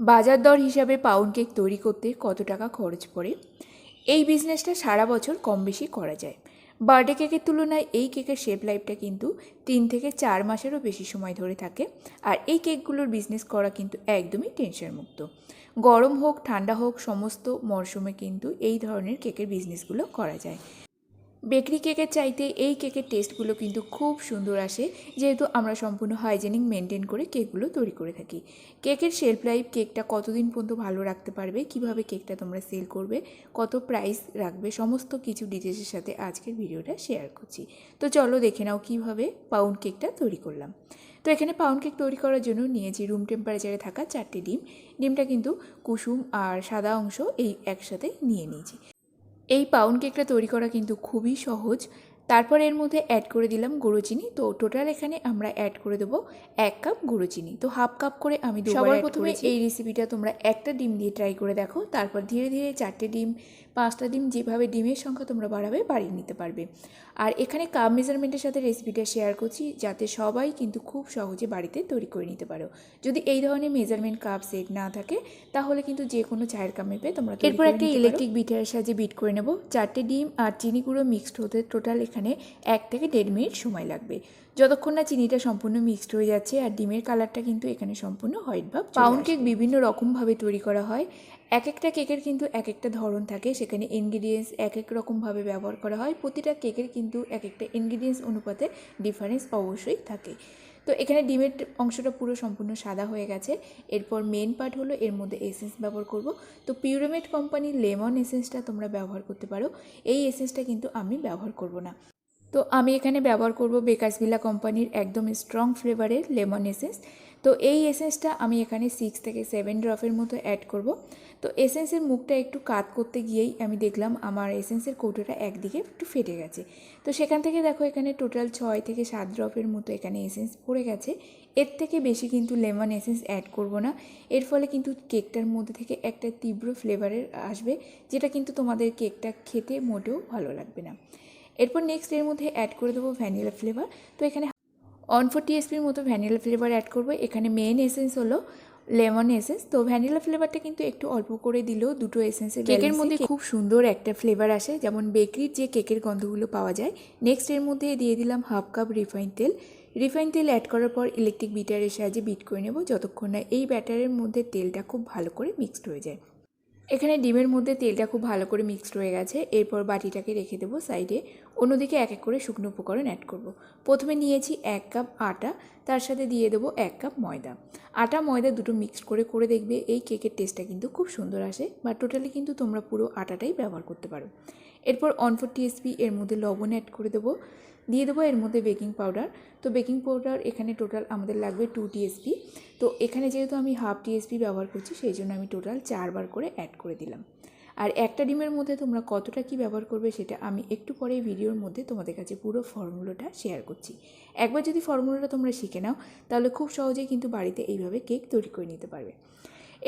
বাজার দর হিসাবে পাউন্ড কেক তৈরি করতে কত টাকা খরচ পড়ে? এই বিজনেসটা সারা বছর কম বেশি করা যায়। বার্থডে কেকের তুলনায় এই কেকের শেপ লাইফটা কিন্তু তিন থেকে চার মাসেরও বেশি সময় ধরে থাকে। আর এই কেকগুলোর বিজনেস করা কিন্তু একদমই টেনশন মুক্ত। গরম হোক, ঠান্ডা হোক, সমস্ত মরশুমে কিন্তু এই ধরনের কেকের বিজনেসগুলো করা যায়। বেকরি কেকের চাইতে এই কেকের টেস্টগুলো কিন্তু খুব সুন্দর আসে, যেহেতু আমরা সম্পূর্ণ হাইজেনিক মেনটেন করে কেকগুলো তৈরি করে থাকি। কেকের শেলফ লাইফ কেকটা কতদিন পর্যন্ত ভালো রাখতে পারবে, কীভাবে কেকটা তোমরা সেল করবে, কত প্রাইস রাখবে, সমস্ত কিছু ডিটেলসের সাথে আজকের ভিডিওটা শেয়ার করছি। তো চলো দেখে নাও কীভাবে পাউন্ড কেকটা তৈরি করলাম। তো এখানে পাউন্ড কেক তৈরি করার জন্য নিয়েছি রুম টেম্পারেচারে থাকা চারটে ডিম। ডিমটা কিন্তু কুসুম আর সাদা অংশ এই একসাথে নিয়ে নিয়েছি। এই পাউন্ড কেকটা তৈরি করা কিন্তু খুবই সহজ তারপর এর মধ্যে অ্যাড করে দিলাম গুঁড়ো চিনি তো টোটাল এখানে আমরা অ্যাড করে দেবো এক কাপ গুঁড়ো চিনি তো হাফ কাপ করে আমি সবার প্রথমে এই রেসিপিটা তোমরা একটা ডিম দিয়ে ট্রাই করে দেখো। তারপর ধীরে ধীরে চারটে ডিম পাঁচটা ডিম যেভাবে ডিমের সংখ্যা তোমরা বাড়াবে বাড়িয়ে নিতে পারবে। আর এখানে কাপ মেজারমেন্টের সাথে রেসিপিটা শেয়ার করছি যাতে সবাই কিন্তু খুব সহজে বাড়িতে তৈরি করে নিতে পারো। যদি এই ধরনের মেজারমেন্ট কাপ সেট না থাকে তাহলে কিন্তু যে কোনো চায়ের কাপ মেপে তোমরা এরপর একটা ইলেকট্রিক বিটারের সাহায্যে বিট করে নেব। চারটে ডিম আর চিনি গুঁড়ো মিক্সড হতে টোটাল এখানে এক থেকে দেড় মিনিট সময় লাগবে। যতক্ষণ না চিনিটা সম্পূর্ণ মিক্সড হয়ে যাচ্ছে আর ডিমের কালারটা কিন্তু এখানে সম্পূর্ণ হোয়াইট বা পাউন্ড কেক বিভিন্ন রকমভাবে তৈরি করা হয়। এক একটা কেকের কিন্তু এক একটা ধরন থাকে। সেখানে ইনগ্রিডিয়েন্টস এক এক রকমভাবে ব্যবহার করা হয়। প্রতিটা কেকের কিন্তু এক একটা ইনগ্রিডিয়েন্টস অনুপাতে ডিফারেন্স অবশ্যই থাকে। তো এখানে ডিমের অংশটা পুরো সম্পূর্ণ সাদা হয়ে গেছে। এরপর মেন পার্ট হলো এর মধ্যে এসেন্স ব্যবহার করব। তো পিউরামেড কোম্পানির লেমন এসেন্সটা তোমরা ব্যবহার করতে পারো। এই এসেন্সটা কিন্তু আমি ব্যবহার করব না। তো আমি এখানে ব্যবহার করব বেকাসভিলা কোম্পানির একদম স্ট্রং ফ্লেভারের লেমন এসেন্স তো এই এসেন্সটা আমি এখানে সিক্স থেকে সেভেন ড্রপের মতো অ্যাড করব। তো এসেন্সের মুখটা একটু কাত করতে গিয়েই আমি দেখলাম আমার এসেন্সের কৌটোটা একদিকে একটু ফেটে গেছে। তো সেখান থেকে দেখো এখানে টোটাল ছয় থেকে সাত ড্রপের মতো এখানে এসেন্স পড়ে গেছে। এর থেকে বেশি কিন্তু লেমন এসেন্স অ্যাড করব না। এর ফলে কিন্তু কেকটার মধ্যে থেকে একটা তীব্র ফ্লেভারের আসবে, যেটা কিন্তু তোমাদের কেকটা খেতে মোটেও ভালো লাগবে না। এরপর নেক্সট এর মধ্যে অ্যাড করে দেবো ভ্যানিলা ফ্লেভার তো এখানে ওয়ান ফোর টিএসপির মতো ভ্যানিলা ফ্লেভার অ্যাড করব। এখানে মেন এসেন্স হলো লেমন এসেন্স তো ভ্যানিলা ফ্লেভারটা কিন্তু একটু অল্প করে দিলেও দুটো এসেন্সের কেকের মধ্যে খুব সুন্দর একটা ফ্লেভার আসে। যেমন বেকরির যে কেকের গন্ধগুলো পাওয়া যায়। নেক্সট এর মধ্যে দিয়ে দিলাম হাফ কাপ রিফাইন তেল। রিফাইন তেল অ্যাড করার পর ইলেকট্রিক বিটারের সাহায্যে বিট করে নেব। যতক্ষণ না এই ব্যাটারের মধ্যে তেলটা খুব ভালো করে মিক্সড হয়ে যায়। এখানে ডিমের মধ্যে তেলটা খুব ভালো করে মিক্সড হয়ে গেছে। এরপর বাটিটাকে রেখে দেবো সাইডে অন্যদিকে এক এক করে শুকনো উপকরণ অ্যাড করব। প্রথমে নিয়েছি এক কাপ আটা, তার সাথে দিয়ে দেবো এক কাপ ময়দা। আটা, ময়দা দুটো মিক্সড করে করে দেখবে এই কেকের টেস্টটা কিন্তু খুব সুন্দর আসে বা টোটালি কিন্তু তোমরা পুরো আটাটাই ব্যবহার করতে পারো। এরপর অন ফোর টিএসপি এর মধ্যে লবণ অ্যাড করে দেবো। দিয়ে দেবো এর মধ্যে বেকিং পাউডার তো বেকিং পাউডার এখানে টোটাল আমাদের লাগবে টু টিএসপি তো এখানে যেহেতু আমি হাফ টিএসপি ব্যবহার করছি, সেই জন্য আমি টোটাল চারবার করে অ্যাড করে দিলাম। আর একটা ডিমের মধ্যে তোমরা কতটা কি ব্যবহার করবে সেটা আমি একটু পরেই ভিডিওর মধ্যে তোমাদের কাছে পুরো ফর্মুলাটা শেয়ার করছি। একবার যদি ফর্মুলাটা তোমরা শিখে নাও, তাহলে খুব সহজেই কিন্তু বাড়িতে এইভাবে কেক তৈরি করে নিতে পারবে।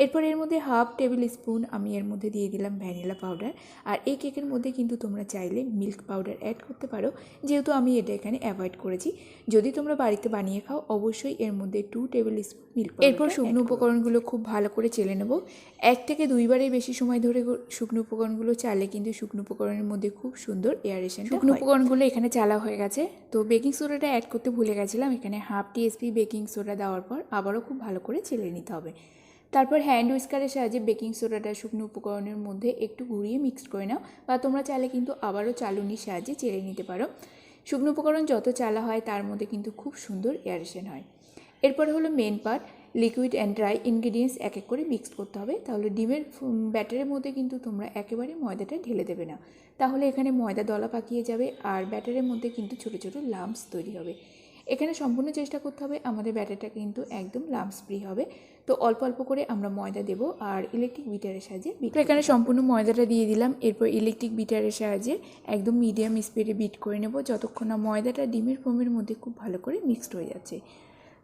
এরপর এর মধ্যে হাফ টেবিল স্পুন আমি এর মধ্যে দিয়ে দিলাম ভ্যানিলা পাউডার। আর এই কেকের মধ্যে কিন্তু তোমরা চাইলে মিল্ক পাউডার অ্যাড করতে পারো। যেহেতু আমি এটা এখানে অ্যাভয়েড করেছি। যদি তোমরা বাড়িতে বানিয়ে খাও অবশ্যই এর মধ্যে টু টেবিল স্পুন মিল্ক এরপর শুকনো উপকরণগুলো খুব ভালো করে চেলে নেব। এক থেকে দুইবারের বেশি সময় ধরে শুকনো উপকরণগুলো চালে কিন্তু শুকনো উপকরণের মধ্যে খুব সুন্দর এয়ারেশন শুকনো উপকরণগুলো এখানে চালা হয়ে গেছে। তো বেকিং সোডাটা অ্যাড করতে ভুলে গেছিলাম। এখানে half T T S P baking soda দেওয়ার পর আবারও খুব ভালো করে চেলে নিতে হবে। তারপর হ্যান্ড উইস্কারের সাহায্যে বেকিং সোডাটা শুকনো উপকরণের মধ্যে একটু ঘুরিয়ে মিক্সড করে নাও বা তোমরা চাইলে কিন্তু আবারও চালুনির সাহায্যে চেড়ে নিতে পারো। শুকনো উপকরণ যত চালা হয় তার মধ্যে কিন্তু খুব সুন্দর এয়ারেশন হয়। এরপর হলো main part liquid and dry ingredients এক এক করে মিক্সড করতে হবে। তাহলে ডিমের ব্যাটারের মধ্যে কিন্তু তোমরা একেবারে ময়দাটা ঢেলে দেবে না। তাহলে এখানে ময়দা দলা পাকিয়ে যাবে আর ব্যাটারের মধ্যে কিন্তু ছোটো ছোটো লাম্পস তৈরি হবে। এখানে সম্পূর্ণ চেষ্টা করতে হবে আমাদের ব্যাটারটা কিন্তু একদম লাম্পস ফ্রি হবে। তো অল্প অল্প করে আমরা ময়দা দেবো আর ইলেকট্রিক বিটারের সাহায্যে বিট এখানে সম্পূর্ণ ময়দাটা দিয়ে দিলাম। এরপর ইলেকট্রিক বিটারের সাহায্যে একদম মিডিয়াম স্পিডে বিট করে নেব যতক্ষণ না ময়দাটা ডিমের ফোমের মধ্যে খুব ভালো করে মিক্সড হয়ে যাচ্ছে।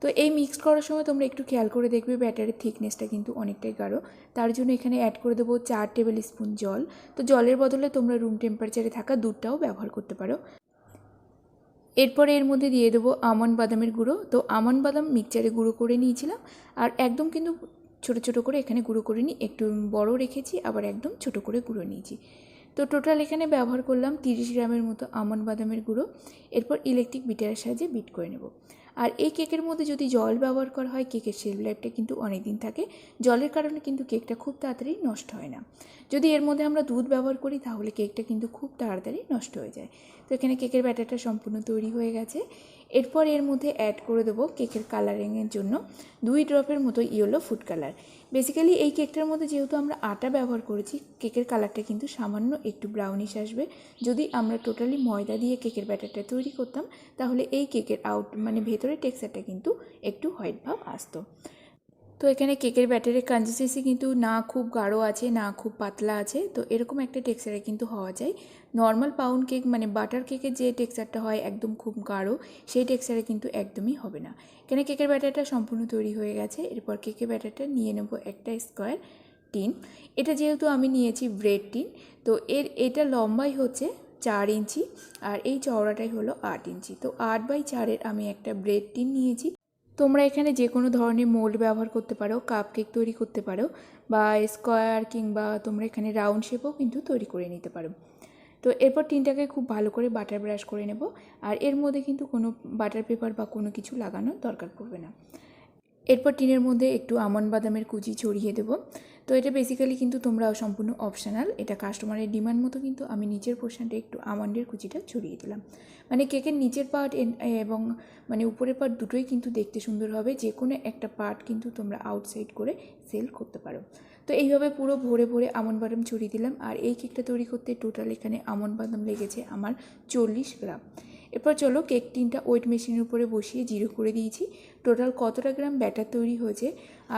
তো এই মিক্সড করার সময় তোমরা একটু খেয়াল করে দেখবে ব্যাটারের থিকনেসটা কিন্তু অনেকটাই গাঢ়। তার জন্য এখানে অ্যাড করে দেবো চার টেবিল স্পুন জল। তো জলের বদলে তোমরা রুম টেম্পারেচারে থাকা দুধটাও ব্যবহার করতে পারো। এরপরে এর মধ্যে দিয়ে দেবো আমন বাদামের গুঁড়ো। তো আমন বাদাম মিক্সচারে গুঁড়ো করে নিয়েছিলাম। আর একদম কিন্তু ছোট ছোট করে এখানে গুঁড়ো করে নিই। একটু বড় রেখেছি, আবার একদম ছোট করে গুঁড়ো নিয়েছি। তো টোটাল এখানে ব্যবহার করলাম তিরিশ গ্রামের মতো আমন বাদামের গুঁড়ো। এরপর ইলেকট্রিক বিটারের সাহায্যে বিট করে নেব। আর এই কেকের মধ্যে যদি জল ব্যবহার করা হয়, কেকের শেলফ লাইফটা কিন্তু অনেক দিন থাকে। জলের কারণে কিন্তু কেকটা খুব তাড়াতাড়ি নষ্ট হয় না। যদি এর মধ্যে আমরা দুধ ব্যবহার করি, তাহলে কেকটা কিন্তু খুব তাড়াতাড়ি নষ্ট হয়ে যায়। তো এখানে কেকের ব্যাটারটা সম্পূর্ণ তৈরি হয়ে গেছে। এরপর এর মধ্যে অ্যাড করে দেবো কেকের কালারিংয়ের জন্য দুই ড্রপের মতো ইয়েলো ফুড কালার বেসিক্যালি এই কেকটার মধ্যে যেহেতু আমরা আটা ব্যবহার করেছি কেকের কালারটা কিন্তু সামান্য একটু ব্রাউনিশ আসবে। যদি আমরা টোটালি ময়দা দিয়ে কেকের ব্যাটারটা তৈরি করতাম, তাহলে এই কেকের আউট মানে ভেতরের টেক্সচারটা কিন্তু একটু হোয়াইট ভাব আসতো। তো এখানে কেকের ব্যাটারের কনসিস্টেন্সি কিন্তু না খুব গাঢ় আছে, না খুব পাতলা আছে। তো এরকম একটা টেক্সচারে কিন্তু হওয়া যায়। নর্মাল পাউন্ড কেক মানে বাটার কেকের যে টেক্সচারটা হয় একদম খুব গাঢ়, সেই টেক্সচারে কিন্তু একদমই হবে না। এখানে কেকের ব্যাটারটা সম্পূর্ণ তৈরি হয়ে গেছে। এরপর কেকের ব্যাটারটা নিয়ে নেব একটা স্কোয়ার টিন এটা যেহেতু আমি নিয়েছি ব্রেড টিন তো এর, এটা লম্বাই হচ্ছে চার ইঞ্চি আর এই চওড়াটাই হলো আট ইঞ্চি। তো আট বাই চারের আমি একটা ব্রেড টিন নিয়েছি। তোমরা এখানে যে কোনো ধরনের মোল্ড ব্যবহার করতে পারো কাপ কেক তৈরি করতে পারো, বা স্কোয়ার কিংবা তোমরা এখানে রাউন্ড শেপও কিন্তু তৈরি করে নিতে পারো। তো এরপর টিনটাকে খুব ভালো করে বাটার ব্রাশ করে নেব, আর এর মধ্যে কিন্তু কোনো বাটার পেপার বা কোনো কিছু লাগানোর দরকার পড়বে না। এরপর টিনের মধ্যে একটু আমন্ড বাদামের কুচি ছড়িয়ে দেবো। তো এটা বেসিক্যালি কিন্তু তোমরা সম্পূর্ণ অপশানাল এটা কাস্টমারের ডিমান্ড মতো কিন্তু আমি নিচের পোর্শনটা একটু আমন্ডের কুচিটা ছড়িয়ে দিলাম। মানে কেকের নিচের পার্ট এবং মানে উপরের পার্ট দুটোই কিন্তু দেখতে সুন্দর হবে। যে কোনো একটা পার্ট কিন্তু তোমরা আউটসাইড করে সেল করতে পারো। তো এইভাবে পুরো ভরে ভরে আমন্ড বাদাম ছড়িয়ে দিলাম। আর এই কেকটা তৈরি করতে টোটাল এখানে আমন্ড বাদাম লেগেছে আমার চল্লিশ গ্রাম। এরপর চলো কেক টিনটা ওয়েট মেশিনের উপরে বসিয়ে জিরো করে দিয়েছি। টোটাল কতটা গ্রাম ব্যাটার তৈরি হয়েছে?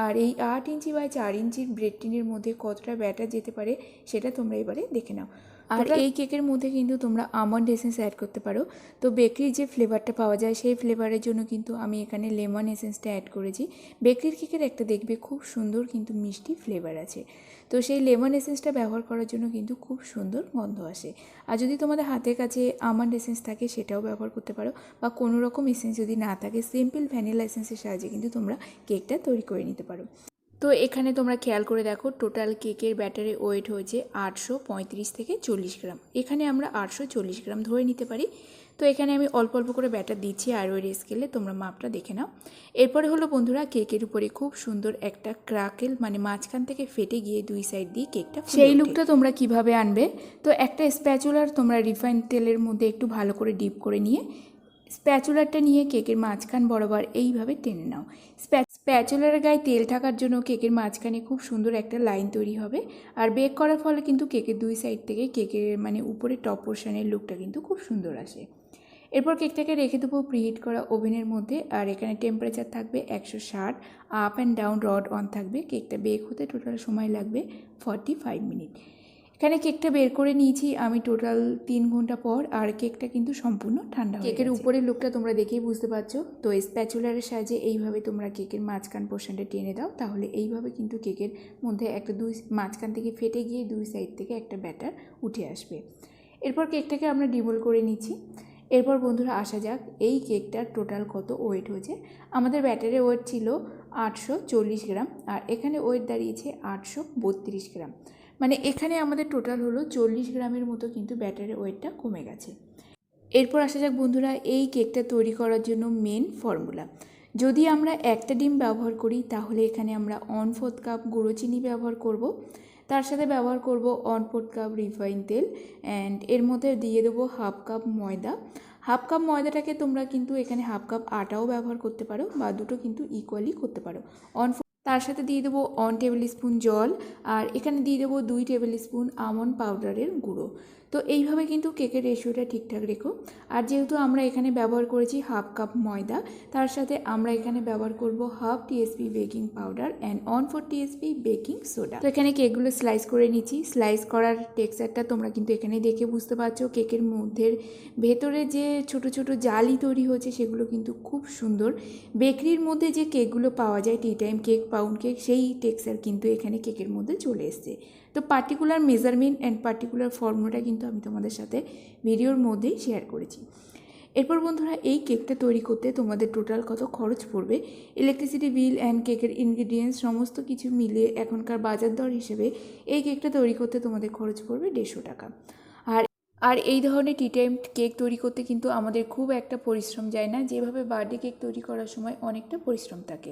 আর এই আট ইঞ্চি বা চার ইঞ্চির ব্রেড টিনের মধ্যে কতটা ব্যাটার যেতে পারে সেটা তোমরা এবারে দেখে নাও। আর এই কেকের মধ্যে কিন্তু তোমরা আমন্ড এসেন্স অ্যাড করতে পারো। তো বেকরির যে ফ্লেভারটা পাওয়া যায় সেই ফ্লেভারের জন্য কিন্তু আমি এখানে লেমন এসেন্সটা অ্যাড করেছি। বেকরির কেকের একটা দেখবে খুব সুন্দর কিন্তু মিষ্টি ফ্লেভার আছে। তো সেই লেমন এসেন্সটা ব্যবহার করার জন্য কিন্তু খুব সুন্দর গন্ধ আসে। আর যদি তোমাদের হাতের কাছে আমন্ড এসেন্স থাকে সেটাও ব্যবহার করতে পারো। বা কোনো রকম এসেন্স যদি না থাকে সিম্পল ভ্যানিলা এসেন্সের সাহায্যে কিন্তু তোমরা কেকটা তৈরি করে নিতে পারো। তো এখানে তোমরা খেয়াল করে দেখো টোটাল কেকের ব্যাটারে ওয়েট হয়েছে আটশো পঁয়ত্রিশ থেকে চল্লিশ গ্রাম। এখানে আমরা আটশো চল্লিশ গ্রাম ধরে নিতে পারি। তো এখানে আমি অল্প অল্প করে ব্যাটার দিচ্ছি আর ওই স্কেলে তোমরা মাপটা দেখে নাও। এরপরে হলো বন্ধুরা কেকের উপরে খুব সুন্দর একটা ক্রাকেল মানে মাঝখান থেকে ফেটে গিয়ে দুই সাইড দিয়ে কেকটা সেই লুকটা তোমরা কীভাবে আনবে? তো একটা স্প্যাচুলার তোমরা রিফাইন তেলের মধ্যে একটু ভালো করে ডিপ করে নিয়ে স্প্যাচুলারটা নিয়ে কেকের মাঝখান বরাবর এইভাবে টেনে নাও। স্প্যাচুলারের গায়ে তেল থাকার জন্য কেকের মাঝখানে খুব সুন্দর একটা লাইন তৈরি হবে। আর বেক করার ফলে কিন্তু কেকের দুই সাইড থেকে কেকের মানে উপরে টপ পোর্শনের লুকটা কিন্তু খুব সুন্দর আসে। এরপর কেকটাকে রেখে দেবো প্রিহিট করা ওভেনের মধ্যে। আর এখানে টেম্পারেচার থাকবে একশো ষাট, up and down rod on থাকবে। কেকটা বেক হতে টোটাল সময় লাগবে ফর্টি ফাইভ মিনিট। এখানে কেকটা বের করে নিয়েছি আমি টোটাল তিন ঘণ্টা পর আর কেকটা কিন্তু সম্পূর্ণ ঠান্ডা কেকের উপরের লুকটা তোমরা দেখেই বুঝতে পারছ। তো স্প্যাচুলারের সাহায্যে এইভাবে তোমরা কেকের মাঝখান পোর্শনটা টেনে দাও তাহলে এইভাবে কিন্তু কেকের মধ্যে একটা দুই মাঝখান থেকে ফেটে গিয়ে দুই সাইড থেকে একটা ব্যাটার উঠে আসবে। এরপর কেকটাকে আমরা ডিবোল করে নিচ্ছি। এরপর বন্ধুরা আসা যাক এই কেকটার টোটাল কত ওয়েট হয়েছে? আমাদের ব্যাটারের ওয়েট ছিল আটশো চল্লিশ গ্রাম আর এখানে ওয়েট দাঁড়িয়েছে আটশো বত্রিশ গ্রাম। মানে এখানে আমাদের টোটাল হলো চল্লিশ গ্রামের মতো কিন্তু ব্যাটারের ওয়েটটা কমে গেছে। এরপর আসা যাক বন্ধুরা, এই কেকটা তৈরি করার জন্য মেন ফর্মুলা যদি আমরা একটা ডিম ব্যবহার করি, তাহলে এখানে আমরা অন ফোর্থ কাপ গুঁড়ো চিনি ব্যবহার করব। তার সাথে ব্যবহার করব অন ফোর্থ কাপ রিফাইন তেল অ্যান্ড এর মধ্যে দিয়ে দেবো হাফ কাপ ময়দা। হাফ কাপ ময়দাটাকে তোমরা কিন্তু এখানে হাফ কাপ আটাও ব্যবহার করতে পারো বা দুটো কিন্তু ইকুয়ালি করতে পারো। অন তার সাথে দিয়ে দেবো ওয়ান টেবিল স্পুন জল, আর এখানে দিয়ে দেবো দুই টেবিল স্পুন আমন্ড পাউডারের গুঁড়ো। তো এইভাবে কিন্তু কেকের রেশিওটা ঠিকঠাক রেখো। আর যেহেতু আমরা এখানে ব্যবহার করেছি হাফ কাপ ময়দা, তার সাথে আমরা এখানে ব্যবহার করব half T S P baking powder and one four T S P baking soda. তো এখানে কেকগুলো স্লাইস করে নিচ্ছি। স্লাইস করার টেক্সচারটা তোমরা কিন্তু এখানে দেখে বুঝতে পারছ। কেকের মধ্যে ভেতরে যে ছোট ছোট জালি তৈরি হয়েছে, সেগুলো কিন্তু খুব সুন্দর। বেকরির মধ্যে যে কেকগুলো পাওয়া যায়, tea time cake, pound cake, সেই টেক্সচার কিন্তু এখানে কেকের মধ্যে চলে এসছে। তো পার্টিকুলার মেজারমেন্ট অ্যান্ড পার্টিকুলার ফর্মুলাটা কিন্তু আমি তোমাদের সাথে ভিডিওর মধ্যেই শেয়ার করেছি। এরপর বন্ধুরা, এই কেকটা তৈরি করতে তোমাদের টোটাল কত খরচ পড়বে? ইলেকট্রিসিটি বিল অ্যান্ড কেকের ইনগ্রিডিয়েন্টস সমস্ত কিছু মিলিয়ে এখনকার বাজার দর হিসেবে এই কেকটা তৈরি করতে তোমাদের খরচ পড়বে দেড়শো টাকা। আর আর এই ধরনের টি টাইম কেক তৈরি করতে কিন্তু আমাদের খুব একটা পরিশ্রম যায় না। যেভাবে বার্থডে কেক তৈরি করার সময় অনেকটা পরিশ্রম থাকে।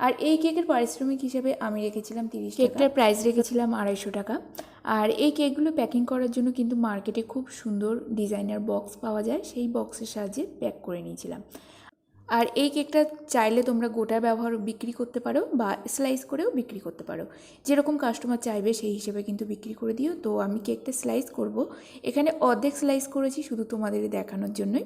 আর এই কেকের পারিশ্রমিক হিসেবে আমি রেখেছিলাম তিরিশ কেকটার প্রাইস রেখেছিলাম আড়াইশো টাকা। আর এই কেকগুলো প্যাকিং করার জন্য কিন্তু মার্কেটে খুব সুন্দর ডিজাইনার বক্স পাওয়া যায়। সেই বক্সের সাহায্যে প্যাক করে নিয়েছিলাম। আর এই কেকটা চাইলে তোমরা গোটা ব্যবহার বিক্রি করতে পারো বা স্লাইস করেও বিক্রি করতে পারো। যেরকম কাস্টমার চাইবে সেই হিসেবে কিন্তু বিক্রি করে দিও। তো আমি কেকটা স্লাইস করব। এখানে অর্ধেক স্লাইস করেছি শুধু তোমাদের দেখানোর জন্যই।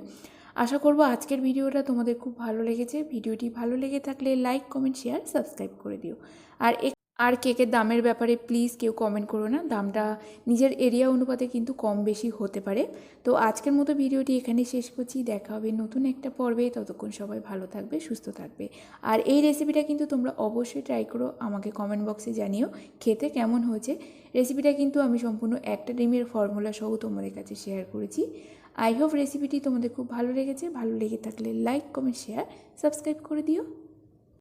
আশা করব আজকের ভিডিওটা তোমাদের খুব ভালো লেগেছে। ভিডিওটি ভালো লেগে থাকলে লাইক কমেন্ট শেয়ার সাবস্ক্রাইব করে দিও। আর আর কেকের দামের ব্যাপারে প্লিজ কেউ কমেন্ট করো না। দামটা নিজের এরিয়া অনুপাতে কিন্তু কম বেশি হতে পারে। তো আজকের মতো ভিডিওটি এখানে শেষ করছি। দেখা হবে নতুন একটা পর্বে। ততক্ষণ সবাই ভালো থাকবে, সুস্থ থাকবে। আর এই রেসিপিটা কিন্তু তোমরা অবশ্যই ট্রাই করো। আমাকে কমেন্ট বক্সে জানিও খেতে কেমন হয়েছে। রেসিপিটা কিন্তু আমি সম্পূর্ণ একটা ডিমের ফর্মুলা সহ তোমাদের কাছে শেয়ার করেছি। আই হোপ রেসিপিটি তোমাদের খুব ভালো লেগেছে। ভালো লেগে থাকলে লাইক, কমেন্ট, শেয়ার, সাবস্ক্রাইব করে দিও।